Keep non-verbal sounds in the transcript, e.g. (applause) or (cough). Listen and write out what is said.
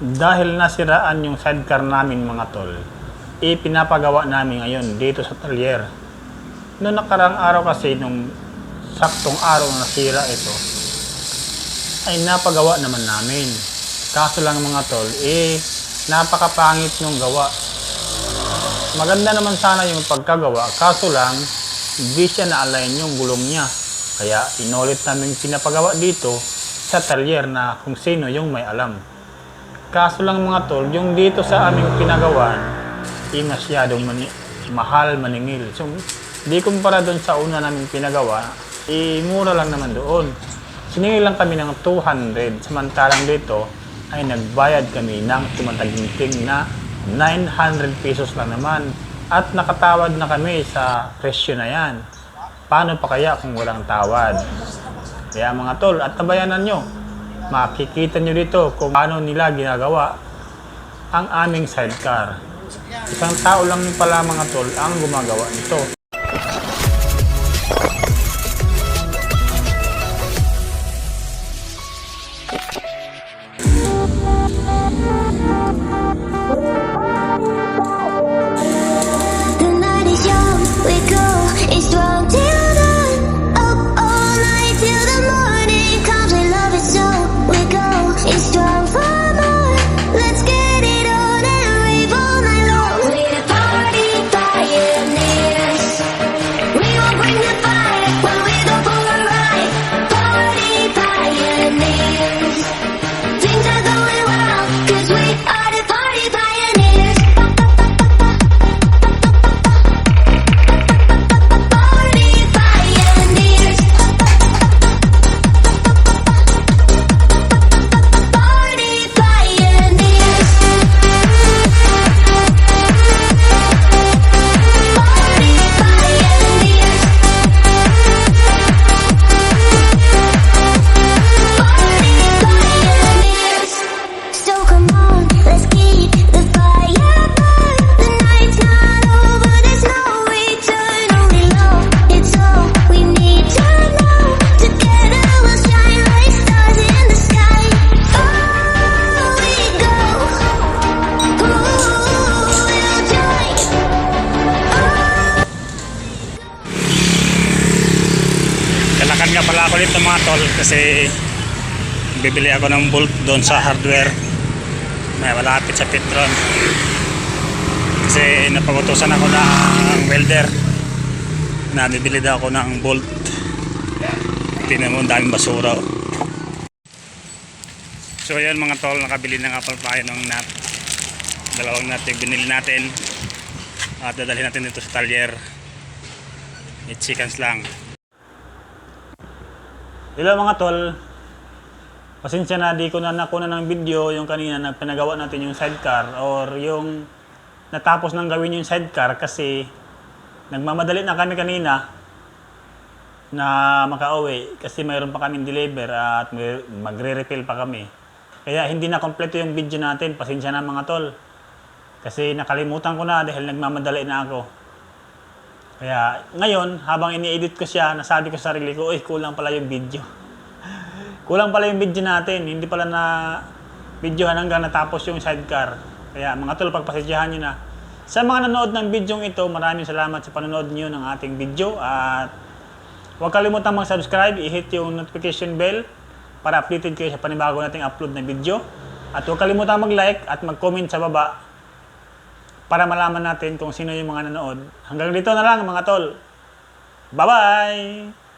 Dahil nasiraan yung sidecar namin mga tol, ipinapagawa namin ngayon dito sa talyer. Noong nakarang araw kasi, nung saktong araw na nasira ito, ay napagawa naman namin. Kaso lang mga tol, eh, napakapangit nung gawa. Maganda naman sana yung pagkagawa, kaso lang, hindi siya na-align yung gulong niya. Kaya inulit namin pinapagawa dito sa talyer na kung sino yung may alam. Kaso lang mga tol, yung dito sa aming pinagawa, eh masyadong mani- mahal maningil. So, di kumpara doon sa una naming pinagawa, eh mura lang naman doon. Siningil lang kami ng 200, samantalang dito ay nagbayad kami ng tumataginting na 900 pesos lang naman. At nakatawad na kami sa presyo na yan. Paano pa kaya kung walang tawad? Kaya mga tol, at tabayanan nyo, makikita nyo dito kung paano nila ginagawa ang aming sidecar. Isang tao lang pala mga tol ang gumagawa nito. Nga pala ako dito mga tol kasi bibili ako ng bolt doon sa hardware na malapit sa Petron. Kasi napagutusan ako ng welder na bibili daw ako ng bolt. Tingnan mo, daming basura. oh. So ayan mga tol, nakabili na nga pala tayo ng nut. Dalawang nut yung binili natin. At dadalhin natin dito sa talyer. 8 seconds lang. Hello mga tol. Pasensya na di ko na nakuna ng video yung kanina na pinagawa natin yung sidecar or yung natapos nang gawin yung sidecar kasi nagmamadali na kami kanina na makauwi kasi mayroon pa kaming deliver at magre-refill pa kami. Kaya hindi na kompleto yung video natin. Pasensya na mga tol. Kasi nakalimutan ko na dahil nagmamadali na ako. Kaya ngayon, habang ini-edit ko siya, nasabi ko sa sarili ko, uy, kulang pala yung video. (laughs) kulang pala yung video natin. Hindi pala na videohan hanggang natapos yung sidecar. Kaya mga tol, pagpasensyahan nyo na. Sa mga nanood ng video ito, maraming salamat sa panonood nyo ng ating video. At huwag kalimutan mag-subscribe, i-hit yung notification bell para updated kayo sa panibago nating upload na video. At huwag kalimutan mag-like at mag-comment sa baba para malaman natin kung sino yung mga nanood. Hanggang dito na lang mga tol. Bye-bye!